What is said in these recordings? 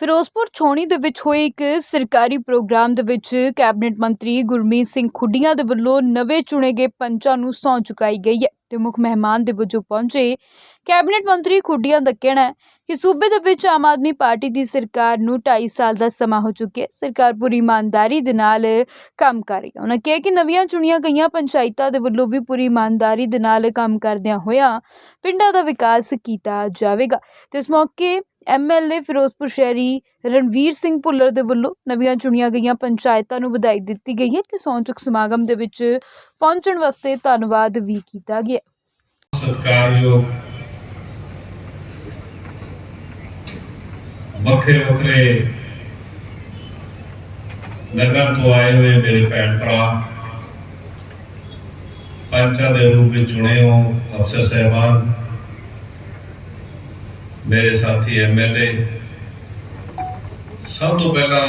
ਫਿਰੋਜ਼ਪੁਰ ਛੋਣੀ ਦੇ ਵਿੱਚ ਹੋਏ ਇੱਕ ਸਰਕਾਰੀ ਪ੍ਰੋਗਰਾਮ ਦੇ ਵਿੱਚ ਕੈਬਨਿਟ ਮੰਤਰੀ ਗੁਰਮੀਤ ਸਿੰਘ ਖੁੱਡੀਆਂ ਦੇ ਵੱਲੋਂ ਨਵੇਂ ਚੁਣੇ ਗਏ ਪੰਚਾਂ ਨੂੰ ਸਹੁੰ ਚੁਕਾਈ ਗਈ ਹੈ ਤੇ ਮੁੱਖ ਮਹਿਮਾਨ ਦੇ ਵਜੋਂ ਪਹੁੰਚੇ ਕੈਬਨਿਟ ਮੰਤਰੀ ਖੁੱਡੀਆਂ ਦਾ ਕਹਿਣਾ ਹੈ ਕਿ ਸੂਬੇ ਦੇ ਵਿੱਚ ਆਮ ਆਦਮੀ ਪਾਰਟੀ ਦੀ ਸਰਕਾਰ ਨੂੰ 2.5 ਸਾਲ ਦਾ ਸਮਾਂ ਹੋ ਚੁੱਕਿਆ ਹੈ। ਸਰਕਾਰ ਪੂਰੀ ਇਮਾਨਦਾਰੀ ਦੇ ਨਾਲ ਕੰਮ ਕਰ ਰਹੀ ਹੈ। ਉਹਨਾਂ ਕਿਹਾ ਕਿ ਨਵੀਆਂ ਚੁਣੀਆਂ ਗਈਆਂ ਪੰਚਾਇਤਾਂ ਦੇ ਵੱਲੋਂ ਵੀ ਪੂਰੀ ਇਮਾਨਦਾਰੀ ਦੇ ਨਾਲ ਕੰਮ ਕਰਦਿਆਂ ਹੋਇਆਂ ਪਿੰਡਾਂ ਦਾ ਵਿਕਾਸ ਕੀਤਾ ਜਾਵੇਗਾ। ਤੇ ਇਸ ਮੌਕੇ ਐਮਐਲਏ ਫਿਰੋਜ਼ਪੁਰ ਸ਼ਹਿਰੀ ਰਣਵੀਰ ਸਿੰਘ ਭੁੱਲਰ ਦੇ ਵੱਲੋਂ ਨਵੀਆਂ ਚੁਣੀਆਂ ਗਈਆਂ ਪੰਚਾਇਤਾਂ ਨੂੰ ਵਧਾਈ ਦਿੱਤੀ ਗਈ ਹੈ ਤੇ ਸੌਂਚਕ ਸਮਾਗਮ ਦੇ ਵਿੱਚ ਪਹੁੰਚਣ ਵਾਸਤੇ ਧੰਨਵਾਦ ਵੀ ਕੀਤਾ ਗਿਆ। ਸਤਿਕਾਰਯੋਗ ਵੱਖਰੇ ਵੱਖਰੇ ਨਗਰਾਂ ਤੋਂ ਆਏ ਹੋਏ ਮੇਰੇ ਭੈਣ ਭਰਾ, ਪੰਚਾਂ ਦੇ ਰੂਪ ਵਿੱਚ ਚੁਣੇ ਹੋ ਅਫਸਰ ਸਹਿਬਾਨ ਮੇਰੇ ਸਾਥੀ ਐਮਐਲਏ ਸਭ ਤੋਂ ਪਹਿਲਾਂ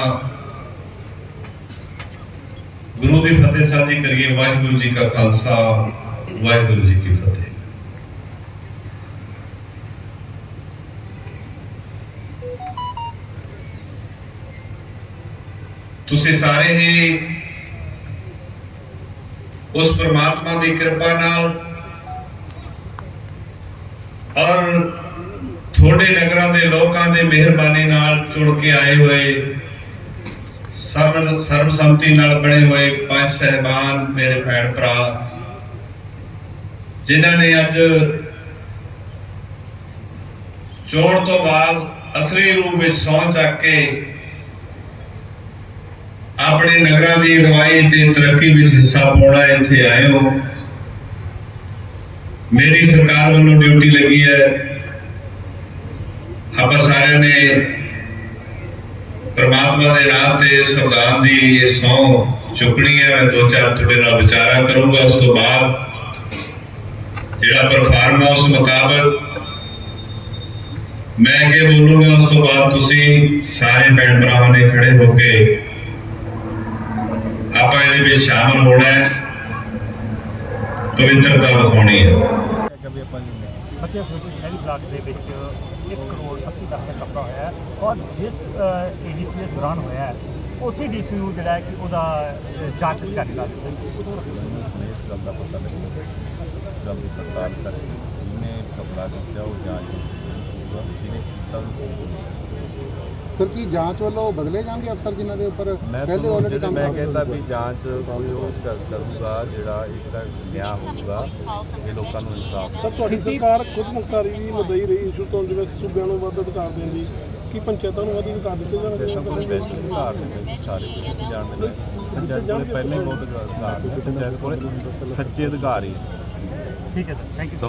ਗੁਰੂ ਦੀ ਫਤਿਹ ਸਾਂਝੀ ਕਰੀਏ ਵਾਹਿਗੁਰੂ ਜੀ ਕਾ ਖਾਲਸਾ ਵਾਹਿਗੁਰੂ ਜੀ ਕੀ ਫਤਿਹ ਤੁਸੀਂ ਸਾਰੇ ਹੀ ਉਸ ਪ੍ਰਮਾਤਮਾ ਦੀ ਕਿਰਪਾ ਨਾਲ ਔਰ ਤੁਹਾਡੇ ਨਗਰਾਂ ਦੇ ਲੋਕਾਂ ਦੇ ਮਿਹਰਬਾਨੀ ਨਾਲ ਚੁਣ ਕੇ ਆਏ ਹੋਏ ਸਰਬ ਸਰਬਸੰਮਤੀ ਨਾਲ ਬਣੇ ਹੋਏ ਪੰਜ ਸਹਿਬਾਨ, ਮੇਰੇ ਭੈਣ ਭਰਾ, ਜਿਨ੍ਹਾਂ ਨੇ ਅੱਜ ਚੋਣ ਤੋਂ ਬਾਅਦ ਅਸਲੀ ਰੂਪ ਵਿੱਚ ਸਹੁੰ ਚੱਕ ਕੇ ਆਪਣੇ ਨਗਰਾਂ ਦੀ ਅਗਵਾਈ ਤੇ ਤਰੱਕੀ ਵਿੱਚ ਹਿੱਸਾ ਪਾਉਣਾ ਇੱਥੇ ਆਏ ਹੋ। ਮੇਰੀ ਸਰਕਾਰ ਵੱਲੋਂ ਡਿਊਟੀ ਲੱਗੀ ਹੈ। ਆਪਾਂ ਸਾਰਿਆਂ ਨੇ ਪਰਮਾਤਮਾ ਦੇ ਰਾਹ ਤੇ ਸੰਵਿਧਾਨ ਦੀ ਇਹ ਸਹੁੰ ਚੁੱਕਣੀ ਹੈ। ਮੈਂ ਦੋ ਚਾਰ ਤੁਹਾਡੇ ਨਾਲ ਵਿਚਾਰਾ ਕਰੂੰਗਾ। ਉਸ ਤੋਂ ਬਾਅਦ ਜਿਹੜਾ ਪਰਫਾਰਮ ਹੈ ਉਸ ਮੁਤਾਬਕ ਮੈਂ ਅੱਗੇ ਬੋਲੂੰਗਾ। ਉਸ ਤੋਂ ਬਾਅਦ ਤੁਸੀਂ ਸਾਰੇ ਭੈਣ ਭਰਾਵਾਂ ਨੇ ਖੜੇ ਹੋ ਕੇ ਆਪਾਂ ਇਹਦੇ ਵਿੱਚ ਸ਼ਾਮਲ ਹੋਣਾ ਹੈ। ਪਵਿੱਤਰਤਾ ਵਿਖਾਉਣੀ ਹੈ। ਫਤਿਹਪੁਰ ਸ਼ਹਿਰੀ ਬਲਾਕ ਦੇ ਵਿੱਚ 1 ਕਰੋੜ 80 ਲੱਖ ਦਾ ਕਪੜਾ ਹੋਇਆ ਹੈ ਔਰ ਜਿਸ ਏਡੀਸੀ ਦੇ ਦੌਰਾਨ ਹੋਇਆ ਹੈ, ਉਸੇ ਡੀਸੀ ਨੂੰ ਜਿਹੜਾ ਕਿ ਉਹਦਾ ਜਾਂਚ ਅਧਿਕਾਰੀ ਲਾ ਦਿੱਤਾ ਇਸ ਗੱਲ ਦਾ ਪਤਾ ਨਹੀਂ ਇਸ ਗੱਲ ਦੀ ਪੜਤਾਲ ਕਰੇ ਜਿਹਨੇ ਕਪੜਾ ਦਿੱਤਾ ਉਹ ਜਾਂਚ ਜਿਹਨੇ ਸਰ ਕੀ ਜਾਂਚ ਵੱਲੋਂ ਬਦਲੇ ਜਾਣਗੇ ਅਫਸਰ ਜਿਨ੍ਹਾਂ ਦੇ ਉੱਪਰ? ਪਹਿਲੇ ਆਲਰੇਡੀ ਕੰਮ ਮੈਂ ਕਹਿੰਦਾ ਵੀ ਜਾਂਚ ਕੋਈ ਉਹ ਕਰ ਕਰੂਗਾ ਜਿਹੜਾ ਇਸ ਦਾ ਨਿਆਂ ਹੋਊਗਾ ਇਹ ਲੋਕਾਂ ਨੂੰ ਇਨਸਾਫ ਸਰ ਤੁਹਾਡੀ ਸਰਕਾਰ ਖੁਦ ਮੁਖਤਾਰੀ ਦੀ ਮਦਈ ਰਹੀ ਇਸ਼ੂ ਤੋਂ ਜਿਵੇਂ ਸੂਬਿਆਂ ਨੂੰ ਵੱਧ ਅਧਿਕਾਰ ਦੇਣ ਕੀ ਪੰਚਾਇਤਾਂ ਨੂੰ ਵੱਧ ਅਧਿਕਾਰ ਦਿੱਤੇ ਜਾਣਗੇ ਸਿਸਟਮ ਕੋਲ ਬੈਸਟ ਸੁਧਾਰ ਨੇ ਸਾਰੇ ਤੁਸੀਂ ਜਾਣਦੇ ਪੰਚਾਇਤ ਕੋਲ ਪਹਿਲਾਂ ਬਹੁਤ ਅਧਿਕਾਰ ਨੇ ਪੰਚਾਇਤ ਸੱਚੇ ਅਧਿਕਾਰੀ ਠੀਕ ਹੈ ਸਰ ਥੈਂਕ ਯੂ